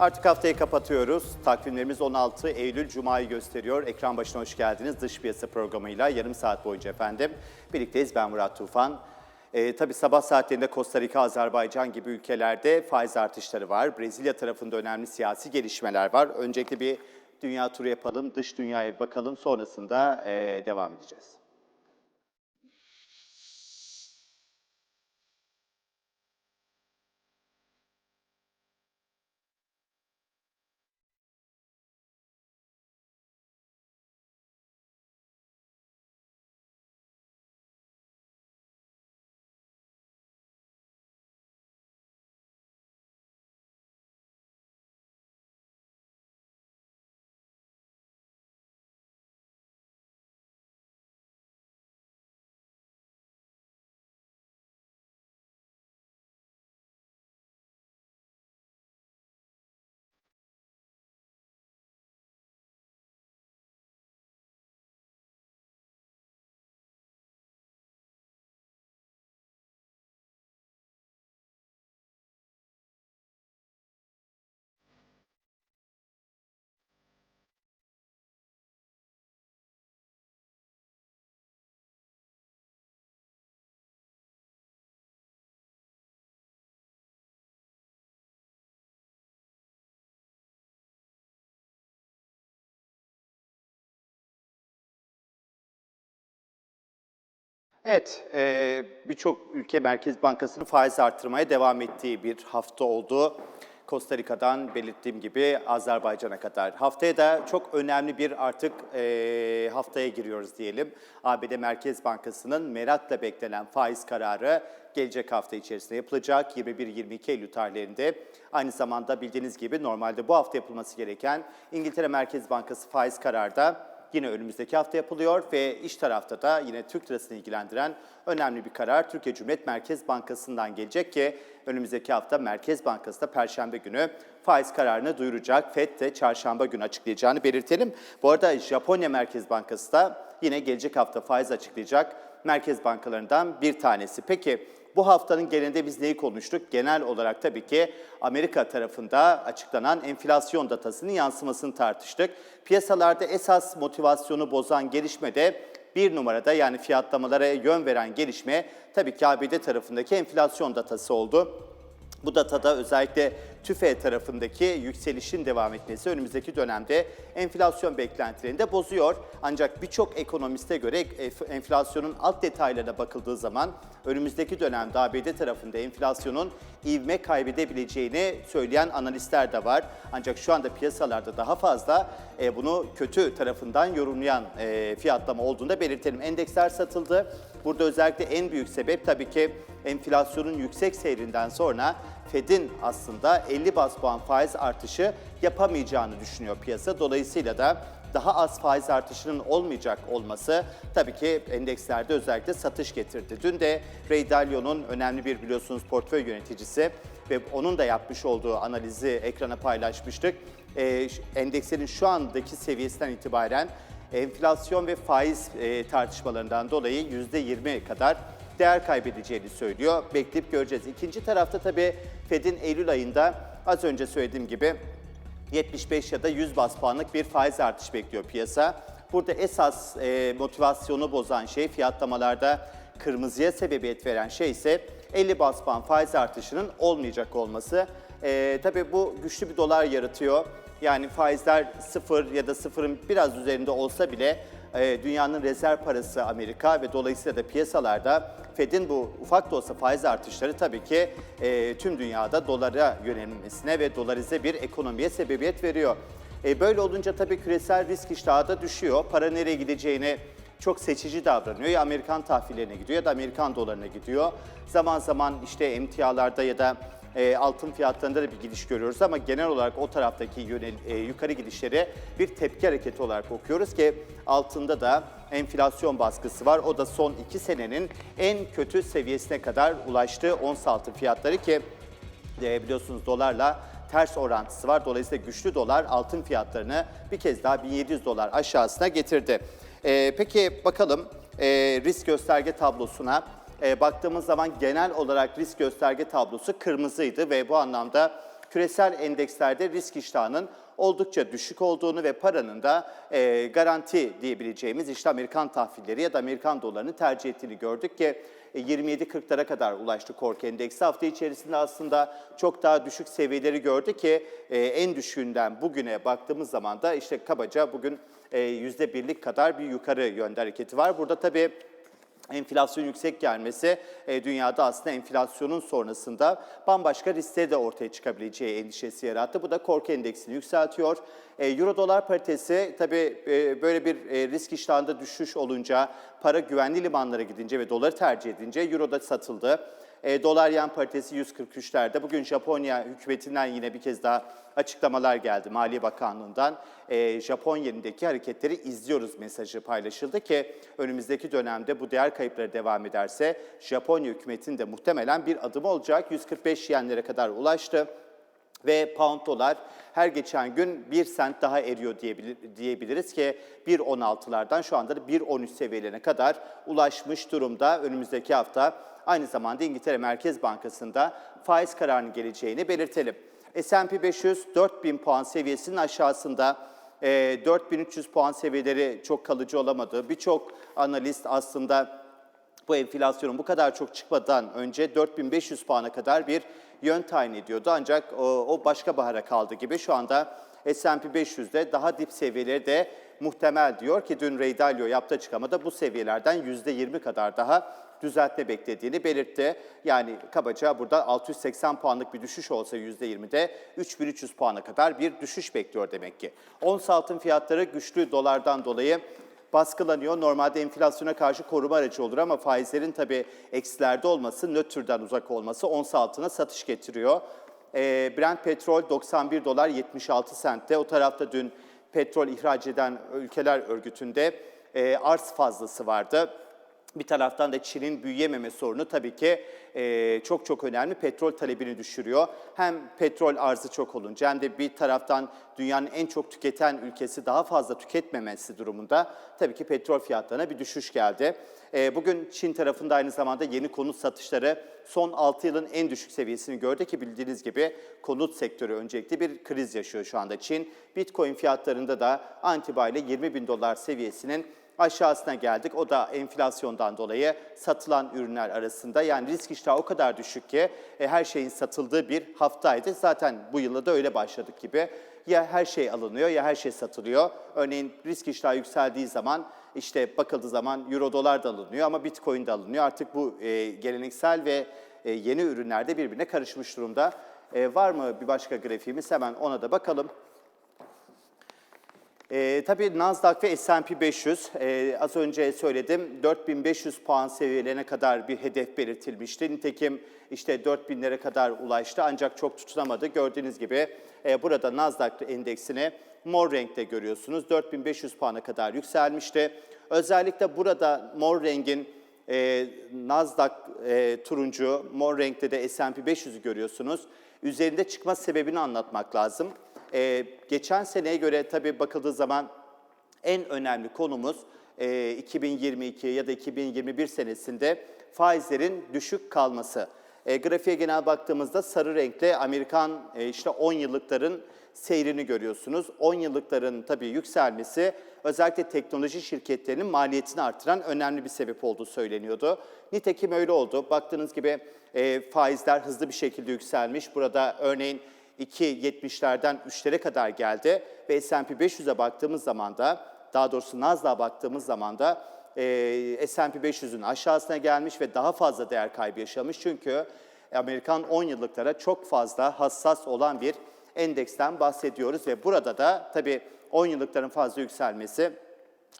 Artık haftayı kapatıyoruz. Takvimlerimiz 16 Eylül Cuma'yı gösteriyor. Ekran başına hoş geldiniz. Dış piyasa programıyla yarım saat boyunca efendim. Birlikteyiz ben Murat Tufan. Ee, tabii sabah saatlerinde Costa Rica, Azerbaycan gibi ülkelerde faiz artışları var. Brezilya tarafında önemli siyasi gelişmeler var. Öncelikle bir dünya turu yapalım, dış dünyaya bakalım. Sonrasında ee, devam edeceğiz. Evet, e, birçok ülke Merkez Bankası'nın faiz arttırmaya devam ettiği bir hafta oldu. Costa Rica'dan belirttiğim gibi Azerbaycan'a kadar. Haftaya da çok önemli bir artık e, haftaya giriyoruz diyelim. ABD Merkez Bankası'nın merakla beklenen faiz kararı gelecek hafta içerisinde yapılacak. 21-22 Eylül tarihlerinde. Aynı zamanda bildiğiniz gibi normalde bu hafta yapılması gereken İngiltere Merkez Bankası faiz kararı da yine önümüzdeki hafta yapılıyor ve iş tarafta da yine Türk lirasını ilgilendiren önemli bir karar Türkiye Cumhuriyet Merkez Bankası'ndan gelecek ki önümüzdeki hafta Merkez Bankası da Perşembe günü faiz kararını duyuracak. FED de çarşamba günü açıklayacağını belirtelim. Bu arada Japonya Merkez Bankası da yine gelecek hafta faiz açıklayacak merkez bankalarından bir tanesi. Peki bu haftanın genelinde biz neyi konuştuk? Genel olarak tabii ki Amerika tarafında açıklanan enflasyon datasının yansımasını tartıştık. Piyasalarda esas motivasyonu bozan gelişme de bir numarada yani fiyatlamalara yön veren gelişme tabii ki ABD tarafındaki enflasyon datası oldu. Bu datada özellikle TÜFE tarafındaki yükselişin devam etmesi önümüzdeki dönemde enflasyon beklentilerini de bozuyor. Ancak birçok ekonomiste göre enf- enflasyonun alt detaylarına bakıldığı zaman önümüzdeki dönemde ABD tarafında enflasyonun ivme kaybedebileceğini söyleyen analistler de var. Ancak şu anda piyasalarda daha fazla e, bunu kötü tarafından yorumlayan e, fiyatlama olduğunu da belirtelim. Endeksler satıldı. Burada özellikle en büyük sebep tabii ki enflasyonun yüksek seyrinden sonra Fed'in aslında 50 bas puan faiz artışı yapamayacağını düşünüyor piyasa. Dolayısıyla da daha az faiz artışının olmayacak olması tabii ki endekslerde özellikle satış getirdi. Dün de Ray Dalio'nun önemli bir biliyorsunuz portföy yöneticisi ve onun da yapmış olduğu analizi ekrana paylaşmıştık. Ee, endekslerin şu andaki seviyesinden itibaren enflasyon ve faiz e, tartışmalarından dolayı %20 kadar değer kaybedeceğini söylüyor. Bekleyip göreceğiz. İkinci tarafta tabii Fed'in Eylül ayında az önce söylediğim gibi 75 ya da 100 bas puanlık bir faiz artışı bekliyor piyasa. Burada esas e, motivasyonu bozan şey fiyatlamalarda kırmızıya sebebiyet veren şey ise 50 bas puan faiz artışının olmayacak olması. E, tabii bu güçlü bir dolar yaratıyor. Yani faizler sıfır ya da sıfırın biraz üzerinde olsa bile e, dünyanın rezerv parası Amerika ve dolayısıyla da piyasalarda Fed'in bu ufak da olsa faiz artışları tabii ki e, tüm dünyada dolara yönelmesine ve dolarize bir ekonomiye sebebiyet veriyor. E, böyle olunca tabii küresel risk iştahı da düşüyor. Para nereye gideceğini çok seçici davranıyor. Ya Amerikan tahvillerine gidiyor ya da Amerikan dolarına gidiyor. Zaman zaman işte emtialarda ya da e, altın fiyatlarında da bir gidiş görüyoruz ama genel olarak o taraftaki yönel, e, yukarı gidişleri bir tepki hareketi olarak okuyoruz ki altında da enflasyon baskısı var. O da son iki senenin en kötü seviyesine kadar ulaştı ons altın fiyatları ki e, biliyorsunuz dolarla ters orantısı var. Dolayısıyla güçlü dolar altın fiyatlarını bir kez daha 1700 dolar aşağısına getirdi. E, peki bakalım e, risk gösterge tablosuna. E, baktığımız zaman genel olarak risk gösterge tablosu kırmızıydı ve bu anlamda küresel endekslerde risk iştahının oldukça düşük olduğunu ve paranın da e, garanti diyebileceğimiz işte Amerikan tahvilleri ya da Amerikan dolarını tercih ettiğini gördük ki e, 27-40'lara kadar ulaştı korku endeksi. Hafta içerisinde aslında çok daha düşük seviyeleri gördü ki e, en düşüğünden bugüne baktığımız zaman da işte kabaca bugün e, %1'lik kadar bir yukarı yönde hareketi var. Burada tabii enflasyon yüksek gelmesi e, dünyada aslında enflasyonun sonrasında bambaşka riskleri de ortaya çıkabileceği endişesi yarattı. Bu da korku endeksini yükseltiyor. E, Euro dolar paritesi tabii e, böyle bir risk iştahında düşüş olunca para güvenli limanlara gidince ve doları tercih edince euro da satıldı. Dolar yen paritesi 143'lerde. Bugün Japonya hükümetinden yine bir kez daha açıklamalar geldi Maliye Bakanlığı'ndan. E, Japon yenindeki hareketleri izliyoruz mesajı paylaşıldı ki önümüzdeki dönemde bu değer kayıpları devam ederse Japonya hükümetinin de muhtemelen bir adım olacak. 145 yenlere kadar ulaştı ve pound dolar her geçen gün 1 sent daha eriyor diyebilir, diyebiliriz ki 1.16'lardan şu anda da 1.13 seviyelerine kadar ulaşmış durumda. Önümüzdeki hafta aynı zamanda İngiltere Merkez Bankası'nda faiz kararının geleceğini belirtelim. S&P 500 4000 puan seviyesinin aşağısında e, 4300 puan seviyeleri çok kalıcı olamadı. Birçok analist aslında bu enflasyonun bu kadar çok çıkmadan önce 4500 puana kadar bir yön tayin ediyordu. Ancak o, o başka bahara kaldı gibi şu anda S&P 500'de daha dip seviyeleri de muhtemel diyor ki dün Ray Dalio yaptığı açıklamada bu seviyelerden %20 kadar daha düzeltme beklediğini belirtti. Yani kabaca burada 680 puanlık bir düşüş olsa %20'de 3300 puana kadar bir düşüş bekliyor demek ki. Ons altın fiyatları güçlü dolardan dolayı baskılanıyor. Normalde enflasyona karşı koruma aracı olur ama faizlerin tabii eksilerde olması, nötrden uzak olması ons altına satış getiriyor. Ee, Brent petrol 91 dolar 76 sentte. O tarafta dün petrol ihraç eden ülkeler örgütünde e, arz fazlası vardı. Bir taraftan da Çin'in büyüyememe sorunu tabii ki e, çok çok önemli. Petrol talebini düşürüyor. Hem petrol arzı çok olunca hem de bir taraftan dünyanın en çok tüketen ülkesi daha fazla tüketmemesi durumunda tabii ki petrol fiyatlarına bir düşüş geldi. E, bugün Çin tarafında aynı zamanda yeni konut satışları son 6 yılın en düşük seviyesini gördü ki bildiğiniz gibi konut sektörü öncelikli bir kriz yaşıyor şu anda Çin. Bitcoin fiyatlarında da antibayla 20 bin dolar seviyesinin aşağısına geldik. O da enflasyondan dolayı satılan ürünler arasında. Yani risk iştahı o kadar düşük ki e, her şeyin satıldığı bir haftaydı. Zaten bu yılda da öyle başladık gibi. Ya her şey alınıyor ya her şey satılıyor. Örneğin risk iştahı yükseldiği zaman işte bakıldığı zaman euro dolar da alınıyor ama bitcoin de alınıyor. Artık bu e, geleneksel ve e, yeni ürünlerde birbirine karışmış durumda. E, var mı bir başka grafiğimiz? Hemen ona da bakalım. E, tabii Nasdaq ve S&P 500 e, az önce söyledim 4500 puan seviyelerine kadar bir hedef belirtilmişti. Nitekim işte 4000'lere kadar ulaştı ancak çok tutunamadı. Gördüğünüz gibi e, burada Nasdaq endeksini mor renkte görüyorsunuz. 4500 puana kadar yükselmişti. Özellikle burada mor rengin e, Nasdaq e, turuncu, mor renkte de S&P 500'ü görüyorsunuz. Üzerinde çıkma sebebini anlatmak lazım. E, geçen seneye göre tabii bakıldığı zaman en önemli konumuz e, 2022 ya da 2021 senesinde faizlerin düşük kalması. E, grafiğe genel baktığımızda sarı renkle Amerikan e, işte 10 yıllıkların seyrini görüyorsunuz. 10 yıllıkların tabii yükselmesi özellikle teknoloji şirketlerinin maliyetini artıran önemli bir sebep olduğu söyleniyordu. Nitekim öyle oldu. Baktığınız gibi e, faizler hızlı bir şekilde yükselmiş. Burada örneğin 2.70'lerden 3'lere kadar geldi ve S&P 500'e baktığımız zaman da daha doğrusu Nasdaq'a baktığımız zaman da e, S&P 500'ün aşağısına gelmiş ve daha fazla değer kaybı yaşamış. Çünkü Amerikan 10 yıllıklara çok fazla hassas olan bir endeksten bahsediyoruz ve burada da tabii 10 yıllıkların fazla yükselmesi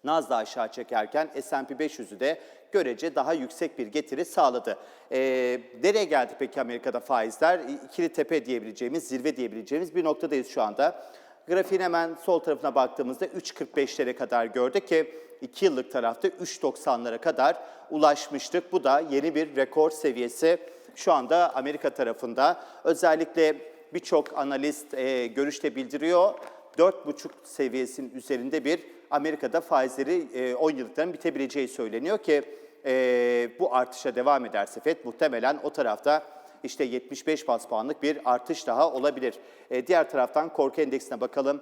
Nasdaq aşağı çekerken S&P 500'ü de görece daha yüksek bir getiri sağladı. Ee, nereye geldi peki Amerika'da faizler? İkili tepe diyebileceğimiz, zirve diyebileceğimiz bir noktadayız şu anda. Grafiğin hemen sol tarafına baktığımızda 3.45'lere kadar gördük ki 2 yıllık tarafta 3.90'lara kadar ulaşmıştık. Bu da yeni bir rekor seviyesi şu anda Amerika tarafında. Özellikle birçok analist e, görüşte bildiriyor. 4,5 seviyesinin üzerinde bir Amerika'da faizleri e, 10 yıllıkların bitebileceği söyleniyor ki e, bu artışa devam ederse FED muhtemelen o tarafta işte 75 bas puanlık bir artış daha olabilir. E, diğer taraftan korku endeksine bakalım.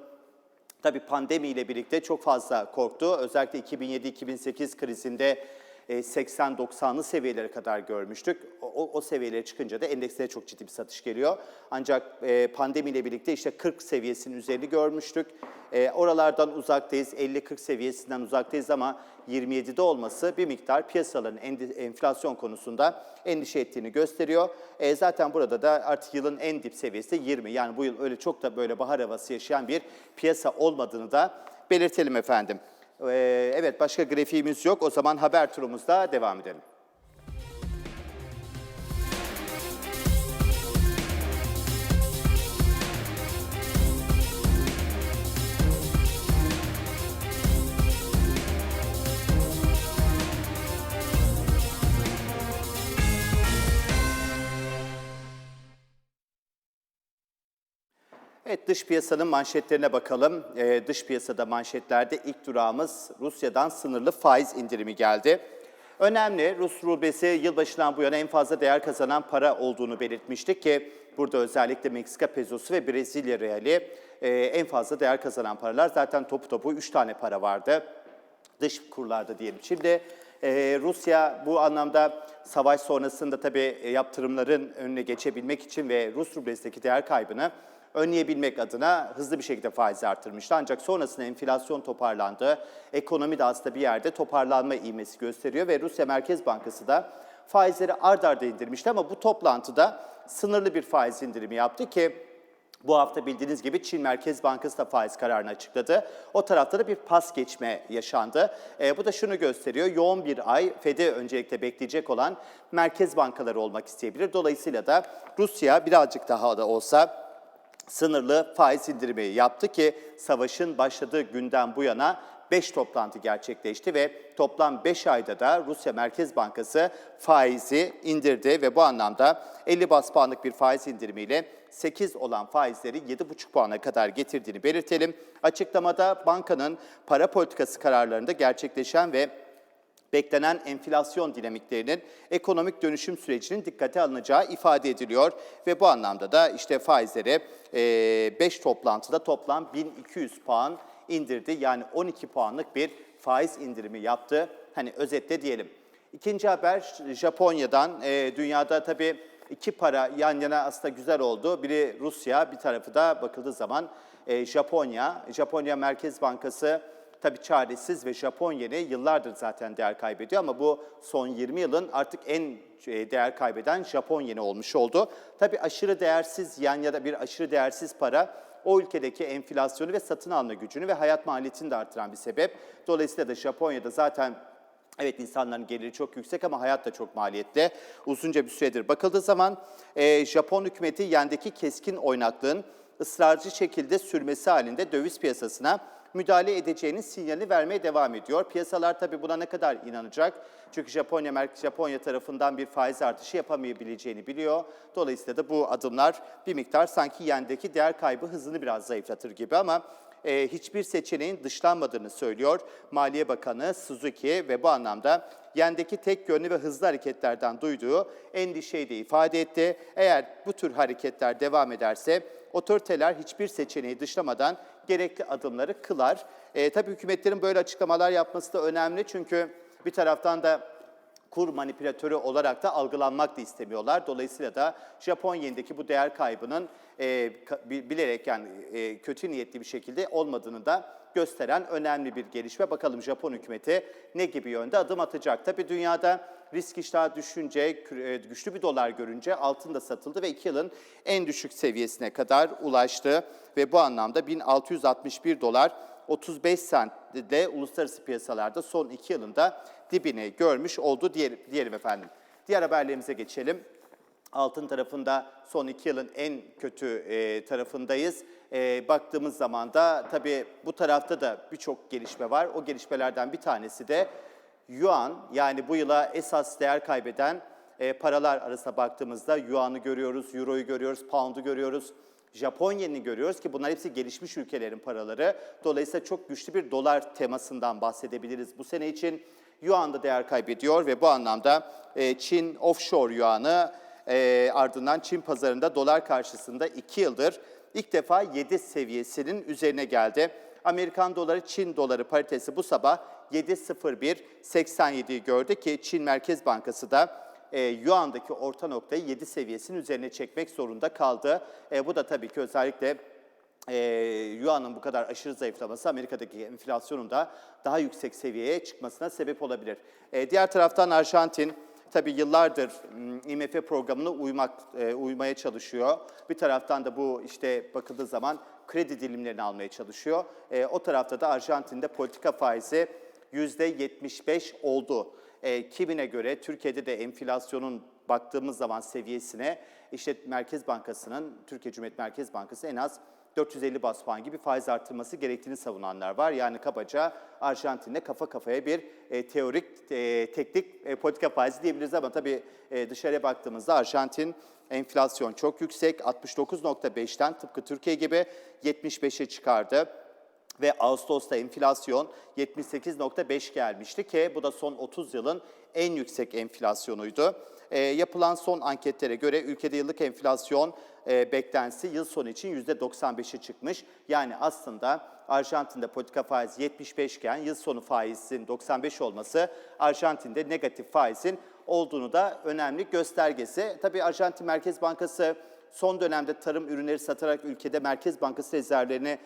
Tabii pandemiyle birlikte çok fazla korktu. Özellikle 2007-2008 krizinde 80-90'lı seviyelere kadar görmüştük. O, o seviyelere çıkınca da endekslere çok ciddi bir satış geliyor. Ancak e, pandemiyle birlikte işte 40 seviyesinin üzerini görmüştük. E, oralardan uzaktayız, 50-40 seviyesinden uzaktayız ama 27'de olması bir miktar piyasaların enflasyon konusunda endişe ettiğini gösteriyor. E, zaten burada da artık yılın en dip seviyesi de 20. Yani bu yıl öyle çok da böyle bahar havası yaşayan bir piyasa olmadığını da belirtelim efendim. Ee, Evet, başka grafiğimiz yok. O zaman haber turumuzda devam edelim. Dış piyasanın manşetlerine bakalım. Ee, dış piyasada manşetlerde ilk durağımız Rusya'dan sınırlı faiz indirimi geldi. Önemli, Rus rublesi yılbaşından bu yana en fazla değer kazanan para olduğunu belirtmiştik ki burada özellikle Meksika pezosu ve Brezilya reali e, en fazla değer kazanan paralar. Zaten topu topu 3 tane para vardı dış kurlarda diyelim. Şimdi e, Rusya bu anlamda savaş sonrasında tabii e, yaptırımların önüne geçebilmek için ve Rus rublesindeki değer kaybını önleyebilmek adına hızlı bir şekilde faizi arttırmıştı. Ancak sonrasında enflasyon toparlandı. Ekonomi de aslında bir yerde toparlanma ivmesi gösteriyor ve Rusya Merkez Bankası da faizleri ard arda indirmişti ama bu toplantıda sınırlı bir faiz indirimi yaptı ki bu hafta bildiğiniz gibi Çin Merkez Bankası da faiz kararını açıkladı. O tarafta da bir pas geçme yaşandı. E, bu da şunu gösteriyor. Yoğun bir ay Fed'i öncelikle bekleyecek olan merkez bankaları olmak isteyebilir. Dolayısıyla da Rusya birazcık daha da olsa sınırlı faiz indirimi yaptı ki savaşın başladığı günden bu yana 5 toplantı gerçekleşti ve toplam 5 ayda da Rusya Merkez Bankası faizi indirdi ve bu anlamda 50 bas puanlık bir faiz indirimiyle 8 olan faizleri 7,5 puana kadar getirdiğini belirtelim. Açıklamada bankanın para politikası kararlarında gerçekleşen ve beklenen enflasyon dinamiklerinin ekonomik dönüşüm sürecinin dikkate alınacağı ifade ediliyor ve bu anlamda da işte faizleri 5 toplantıda toplam 1200 puan indirdi. Yani 12 puanlık bir faiz indirimi yaptı. Hani özetle diyelim. İkinci haber Japonya'dan. E, dünyada tabii iki para yan yana aslında güzel oldu. Biri Rusya, bir tarafı da bakıldığı zaman e, Japonya. Japonya Merkez Bankası tabii çaresiz ve Japon yeni yıllardır zaten değer kaybediyor ama bu son 20 yılın artık en e, değer kaybeden Japon yeni olmuş oldu. Tabii aşırı değersiz yan ya da bir aşırı değersiz para o ülkedeki enflasyonu ve satın alma gücünü ve hayat maliyetini de artıran bir sebep. Dolayısıyla da Japonya'da zaten Evet insanların geliri çok yüksek ama hayat da çok maliyetli. Uzunca bir süredir bakıldığı zaman e, Japon hükümeti yendeki keskin oynaklığın ısrarcı şekilde sürmesi halinde döviz piyasasına müdahale edeceğinin sinyalini vermeye devam ediyor. Piyasalar tabii buna ne kadar inanacak? Çünkü Japonya Merkez Japonya tarafından bir faiz artışı yapamayabileceğini biliyor. Dolayısıyla da bu adımlar bir miktar sanki yendeki değer kaybı hızını biraz zayıflatır gibi ama e, hiçbir seçeneğin dışlanmadığını söylüyor Maliye Bakanı Suzuki ve bu anlamda yendeki tek yönlü ve hızlı hareketlerden duyduğu endişeyi de ifade etti. Eğer bu tür hareketler devam ederse otoriteler hiçbir seçeneği dışlamadan gerekli adımları kılar. E, tabii hükümetlerin böyle açıklamalar yapması da önemli çünkü bir taraftan da kur manipülatörü olarak da algılanmak da istemiyorlar. Dolayısıyla da Japon bu değer kaybının e, bilerek yani e, kötü niyetli bir şekilde olmadığını da gösteren önemli bir gelişme. Bakalım Japon hükümeti ne gibi yönde adım atacak? Tabii dünyada risk iştahı düşünce, e, güçlü bir dolar görünce altın da satıldı ve 2 yılın en düşük seviyesine kadar ulaştı. Ve bu anlamda 1661 dolar 35 sentle uluslararası piyasalarda son 2 yılında dibini görmüş oldu diyelim, diyelim efendim. Diğer haberlerimize geçelim. Altın tarafında son iki yılın en kötü e, tarafındayız. E, baktığımız zaman da tabii bu tarafta da birçok gelişme var. O gelişmelerden bir tanesi de Yuan yani bu yıla esas değer kaybeden e, paralar arasına baktığımızda Yuan'ı görüyoruz, Euro'yu görüyoruz, Pound'u görüyoruz. Japon yenini görüyoruz ki bunlar hepsi gelişmiş ülkelerin paraları. Dolayısıyla çok güçlü bir dolar temasından bahsedebiliriz bu sene için. Yuan da değer kaybediyor ve bu anlamda e, Çin offshore yuanı e, ardından Çin pazarında dolar karşısında 2 yıldır ilk defa 7 seviyesinin üzerine geldi. Amerikan doları Çin doları paritesi bu sabah 7.01.87'yi gördü ki Çin Merkez Bankası da e, Yuan'daki orta noktayı 7 seviyesinin üzerine çekmek zorunda kaldı. E, bu da tabii ki özellikle e, Yuan'ın bu kadar aşırı zayıflaması Amerika'daki enflasyonun da daha yüksek seviyeye çıkmasına sebep olabilir. E, diğer taraftan Arjantin tabii yıllardır m, IMF programına uymak e, uymaya çalışıyor. Bir taraftan da bu işte bakıldığı zaman kredi dilimlerini almaya çalışıyor. E, o tarafta da Arjantin'de politika faizi %75 oldu. E, kimine göre Türkiye'de de enflasyonun baktığımız zaman seviyesine işte Merkez Bankası'nın, Türkiye Cumhuriyet Merkez Bankası en az 450 bas puan gibi faiz artırması gerektiğini savunanlar var. Yani kabaca Arjantin'le kafa kafaya bir e, teorik, e, teknik e, politika faizi diyebiliriz ama tabii e, dışarıya baktığımızda Arjantin enflasyon çok yüksek. 69.5'ten tıpkı Türkiye gibi 75'e çıkardı ve Ağustos'ta enflasyon 78.5 gelmişti ki bu da son 30 yılın en yüksek enflasyonuydu. E, yapılan son anketlere göre ülkede yıllık enflasyon e, beklentisi yıl sonu için %95'e çıkmış. Yani aslında Arjantin'de politika faizi 75 iken yıl sonu faizin 95 olması Arjantin'de negatif faizin olduğunu da önemli göstergesi. Tabii Arjantin Merkez Bankası son dönemde tarım ürünleri satarak ülkede Merkez Bankası rezervlerini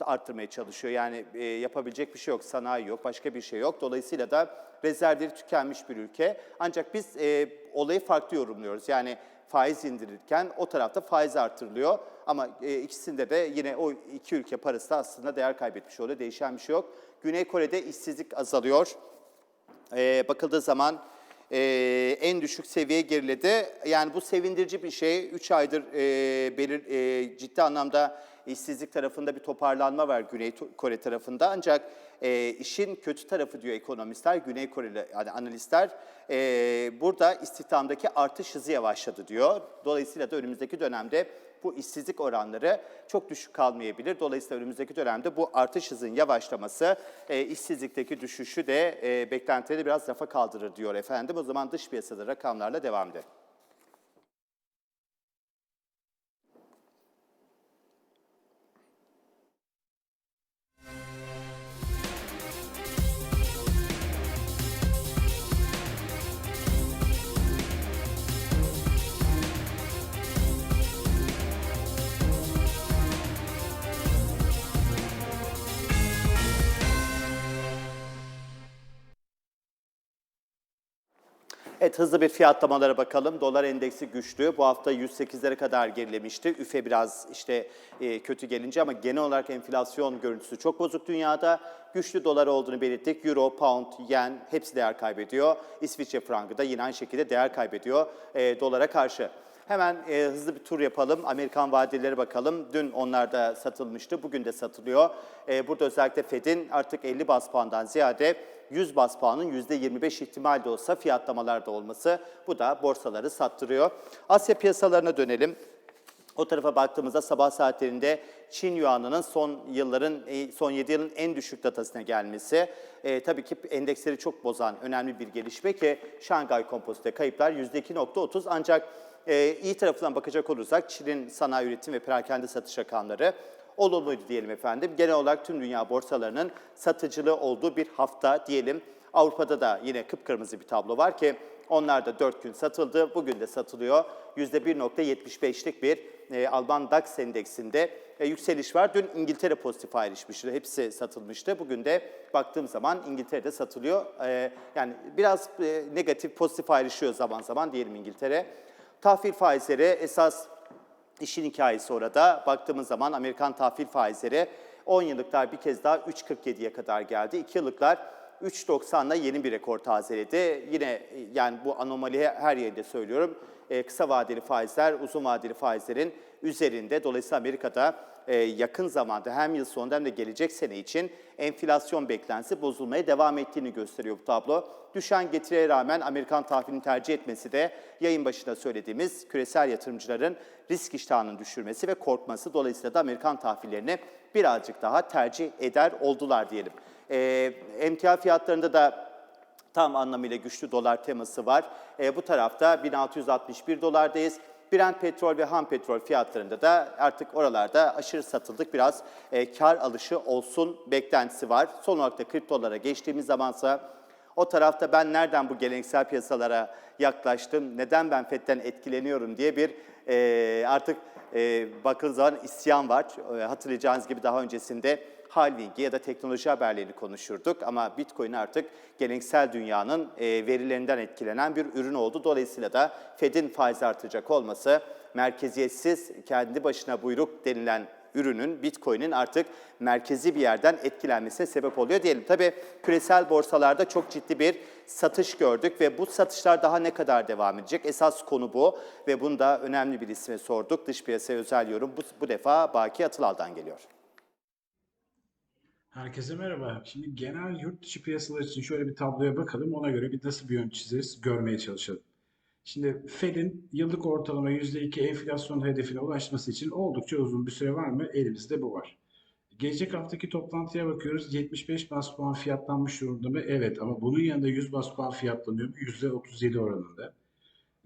arttırmaya çalışıyor. Yani e, yapabilecek bir şey yok, sanayi yok, başka bir şey yok. Dolayısıyla da rezervleri tükenmiş bir ülke. Ancak biz e, olayı farklı yorumluyoruz. Yani faiz indirirken o tarafta faiz artırılıyor. Ama e, ikisinde de yine o iki ülke parası da aslında değer kaybetmiş oluyor. Değişen bir şey yok. Güney Kore'de işsizlik azalıyor. E, bakıldığı zaman e, en düşük seviyeye geriledi. Yani bu sevindirici bir şey. 3 aydır e, belir, e, ciddi anlamda işsizlik tarafında bir toparlanma var Güney Kore tarafında. Ancak e, işin kötü tarafı diyor ekonomistler, Güney Koreli yani analistler, e, burada istihdamdaki artış hızı yavaşladı diyor. Dolayısıyla da önümüzdeki dönemde bu işsizlik oranları çok düşük kalmayabilir. Dolayısıyla önümüzdeki dönemde bu artış hızının yavaşlaması e, işsizlikteki düşüşü de e, beklentileri biraz rafa kaldırır diyor efendim. O zaman dış piyasada rakamlarla devam edelim. Evet hızlı bir fiyatlamalara bakalım. Dolar endeksi güçlü. Bu hafta 108'lere kadar gerilemişti. Üfe biraz işte e, kötü gelince ama genel olarak enflasyon görüntüsü çok bozuk dünyada. Güçlü dolar olduğunu belirttik. Euro, pound, yen hepsi değer kaybediyor. İsviçre frangı da yine aynı şekilde değer kaybediyor e, dolara karşı. Hemen e, hızlı bir tur yapalım. Amerikan vadeleri bakalım. Dün onlar da satılmıştı. Bugün de satılıyor. E, burada özellikle Fed'in artık 50 bas puandan ziyade 100 bas puanın %25 ihtimal de olsa fiyatlamalarda olması bu da borsaları sattırıyor. Asya piyasalarına dönelim. O tarafa baktığımızda sabah saatlerinde Çin yuanının son yılların e, son 7 yılın en düşük datasına gelmesi e, tabii ki endeksleri çok bozan önemli bir gelişme ki Şangay Kompozit'te kayıplar %2.30 ancak e, iyi tarafından bakacak olursak Çin'in sanayi üretim ve perakende satış rakamları olumluydu diyelim efendim. Genel olarak tüm dünya borsalarının satıcılı olduğu bir hafta diyelim. Avrupa'da da yine kıpkırmızı bir tablo var ki onlar da 4 gün satıldı. Bugün de satılıyor. %1.75'lik bir e, Alman DAX endeksinde e, yükseliş var. Dün İngiltere pozitif ayrışmıştı. Hepsi satılmıştı. Bugün de baktığım zaman İngiltere'de satılıyor. E, yani biraz e, negatif pozitif ayrışıyor zaman zaman diyelim İngiltere. Tahvil faizleri esas işin hikayesi orada. Baktığımız zaman Amerikan tahvil faizleri 10 yıllıklar bir kez daha 3.47'ye kadar geldi. 2 yıllıklar 3.90'la yeni bir rekor tazeledi. Yine yani bu anomali her yerde söylüyorum. E, kısa vadeli faizler uzun vadeli faizlerin üzerinde. Dolayısıyla Amerika'da e, yakın zamanda hem yıl sonunda hem de gelecek sene için enflasyon beklentisi bozulmaya devam ettiğini gösteriyor bu tablo. Düşen getiriye rağmen Amerikan tahvilini tercih etmesi de yayın başında söylediğimiz küresel yatırımcıların risk iştahının düşürmesi ve korkması. Dolayısıyla da Amerikan tahvillerini birazcık daha tercih eder oldular diyelim. E, emtia fiyatlarında da tam anlamıyla güçlü dolar teması var. E, bu tarafta 1661 dolardayız. Brent petrol ve ham petrol fiyatlarında da artık oralarda aşırı satıldık. Biraz e, kar alışı olsun beklentisi var. Son olarak da kriptolara geçtiğimiz zamansa o tarafta ben nereden bu geleneksel piyasalara yaklaştım, neden ben FED'den etkileniyorum diye bir e, artık e, bakıldığı zaman isyan var. E, hatırlayacağınız gibi daha öncesinde halvingi ya da teknoloji haberlerini konuşurduk ama Bitcoin artık geleneksel dünyanın e, verilerinden etkilenen bir ürün oldu. Dolayısıyla da Fed'in faiz artıracak olması merkeziyetsiz kendi başına buyruk denilen ürünün, Bitcoin'in artık merkezi bir yerden etkilenmesine sebep oluyor diyelim. Tabii küresel borsalarda çok ciddi bir satış gördük ve bu satışlar daha ne kadar devam edecek? Esas konu bu ve bunu da önemli bir isme sorduk. Dış piyasaya özel yorum bu, bu defa Baki Atılal'dan geliyor. Herkese merhaba. Şimdi genel yurt dışı piyasalar için şöyle bir tabloya bakalım. Ona göre bir nasıl bir yön çizeriz görmeye çalışalım. Şimdi Fed'in yıllık ortalama %2 enflasyon hedefine ulaşması için oldukça uzun bir süre var mı? Elimizde bu var. Gelecek haftaki toplantıya bakıyoruz. 75 bas puan fiyatlanmış durumda mı? Evet ama bunun yanında 100 bas puan fiyatlanıyor mu? %37 oranında.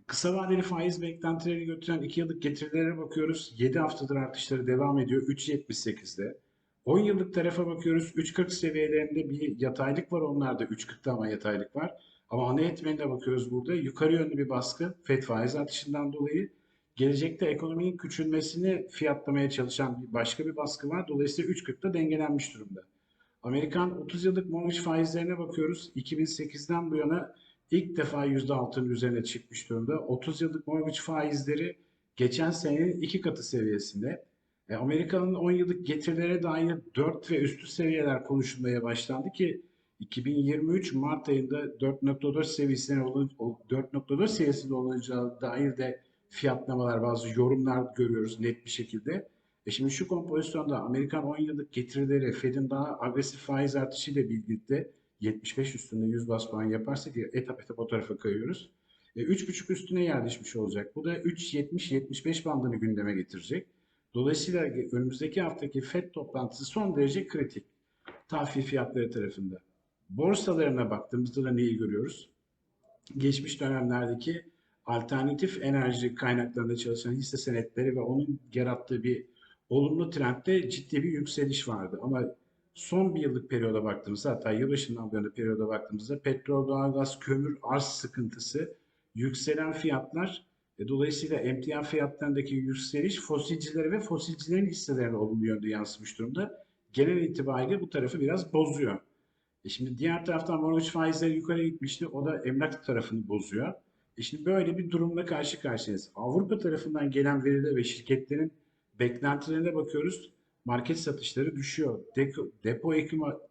Kısa vadeli faiz beklentileri götüren 2 yıllık getirilere bakıyoruz. 7 haftadır artışları devam ediyor. 3.78'de. 10 yıllık tarafa bakıyoruz. 3.40 seviyelerinde bir yataylık var onlarda. 3.40'da ama yataylık var. Ama ana etmenine bakıyoruz burada. Yukarı yönlü bir baskı FED faiz artışından dolayı. Gelecekte ekonominin küçülmesini fiyatlamaya çalışan başka bir baskı var. Dolayısıyla 3.40'da dengelenmiş durumda. Amerikan 30 yıllık mortgage faizlerine bakıyoruz. 2008'den bu yana ilk defa %6'nın üzerine çıkmış durumda. 30 yıllık mortgage faizleri geçen senenin iki katı seviyesinde. E, Amerika'nın 10 yıllık getirilere dair 4 ve üstü seviyeler konuşulmaya başlandı ki 2023 Mart ayında 4.4 seviyesinde 4.4 seviyesinde olacağı dair de fiyatlamalar, bazı yorumlar görüyoruz net bir şekilde. E şimdi şu kompozisyonda Amerikan 10 yıllık getirileri Fed'in daha agresif faiz artışıyla birlikte 75 üstünde 100 bas puan yaparsa ki etap etap o tarafa kayıyoruz. E, 3.5 üstüne yerleşmiş olacak. Bu da 3.70-75 bandını gündeme getirecek. Dolayısıyla önümüzdeki haftaki FED toplantısı son derece kritik. Tahvil fiyatları tarafında. Borsalarına baktığımızda da neyi görüyoruz? Geçmiş dönemlerdeki alternatif enerji kaynaklarında çalışan hisse senetleri ve onun yarattığı bir olumlu trendde ciddi bir yükseliş vardı. Ama son bir yıllık periyoda baktığımızda hatta yılbaşından bu yana periyoda baktığımızda petrol, doğalgaz, kömür, arz sıkıntısı, yükselen fiyatlar dolayısıyla emtia fiyatlarındaki yükseliş fosilcilere ve fosilcilerin hisselerine olumlu yönde yansımış durumda. Genel itibariyle bu tarafı biraz bozuyor. E şimdi diğer taraftan mortgage faizleri yukarı gitmişti. O da emlak tarafını bozuyor. E şimdi böyle bir durumla karşı karşıyayız. Avrupa tarafından gelen veriler ve şirketlerin beklentilerine bakıyoruz. Market satışları düşüyor. Depo, depo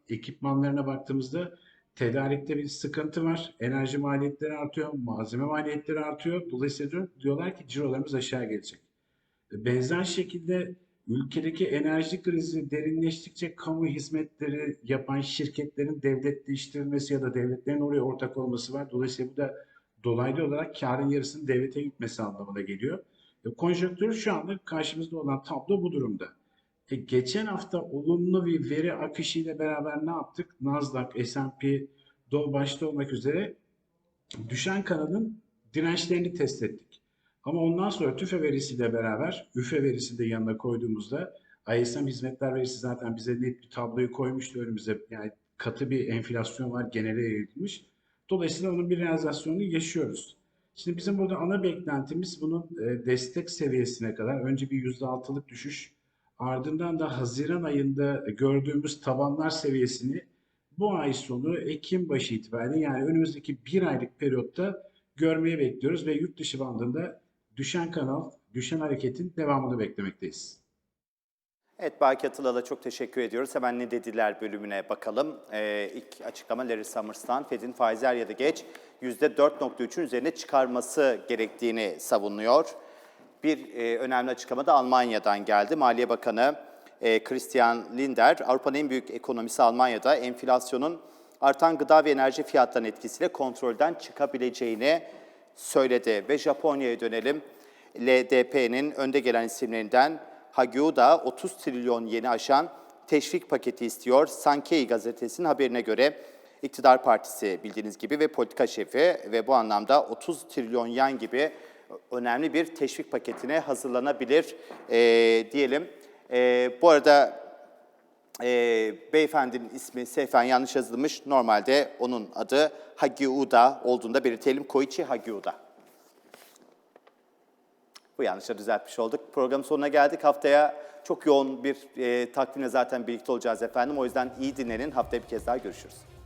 ekipmanlarına baktığımızda tedarikte bir sıkıntı var. Enerji maliyetleri artıyor, malzeme maliyetleri artıyor. Dolayısıyla diyorlar ki cirolarımız aşağı gelecek. Benzer şekilde ülkedeki enerji krizi derinleştikçe kamu hizmetleri yapan şirketlerin devletleştirilmesi ya da devletlerin oraya ortak olması var. Dolayısıyla bu da dolaylı olarak karın yarısının devlete gitmesi anlamına geliyor. Konjonktür şu anda karşımızda olan tablo bu durumda. E, geçen hafta olumlu bir veri akışıyla beraber ne yaptık? Nasdaq, S&P, Dow başta olmak üzere düşen kanalın dirençlerini test ettik. Ama ondan sonra TÜFE verisiyle beraber üfe verisini de yanına koyduğumuzda ISM hizmetler verisi zaten bize net bir tabloyu koymuştu önümüze. Yani katı bir enflasyon var genele yayılmış. Dolayısıyla onun bir realizasyonunu yaşıyoruz. Şimdi bizim burada ana beklentimiz bunun e, destek seviyesine kadar önce bir %6'lık düşüş ardından da Haziran ayında gördüğümüz tabanlar seviyesini bu ay sonu Ekim başı itibariyle yani önümüzdeki bir aylık periyotta görmeyi bekliyoruz ve yurt dışı bandında düşen kanal, düşen hareketin devamını beklemekteyiz. Evet Baki Atılal'a çok teşekkür ediyoruz. Hemen ne dediler bölümüne bakalım. Ee, ilk açıklama Larry Summers'tan Fed'in faizler ya da geç %4.3'ün üzerine çıkarması gerektiğini savunuyor. Bir e, önemli açıklama da Almanya'dan geldi. Maliye Bakanı e, Christian Linder, Avrupa'nın en büyük ekonomisi Almanya'da enflasyonun artan gıda ve enerji fiyatlarının etkisiyle kontrolden çıkabileceğini söyledi. Ve Japonya'ya dönelim. LDP'nin önde gelen isimlerinden Hagyu da 30 trilyon yeni aşan teşvik paketi istiyor. Sankei gazetesinin haberine göre iktidar partisi bildiğiniz gibi ve politika şefi ve bu anlamda 30 trilyon yan gibi önemli bir teşvik paketine hazırlanabilir e, diyelim. E, bu arada e, beyefendinin ismi sehven yanlış yazılmış. Normalde onun adı Hagiuda olduğunda belirtelim. Koichi Hagiuda. Bu yanlışları düzeltmiş olduk. Programın sonuna geldik. Haftaya çok yoğun bir e, takvimle zaten birlikte olacağız efendim. O yüzden iyi dinlenin. Haftaya bir kez daha görüşürüz.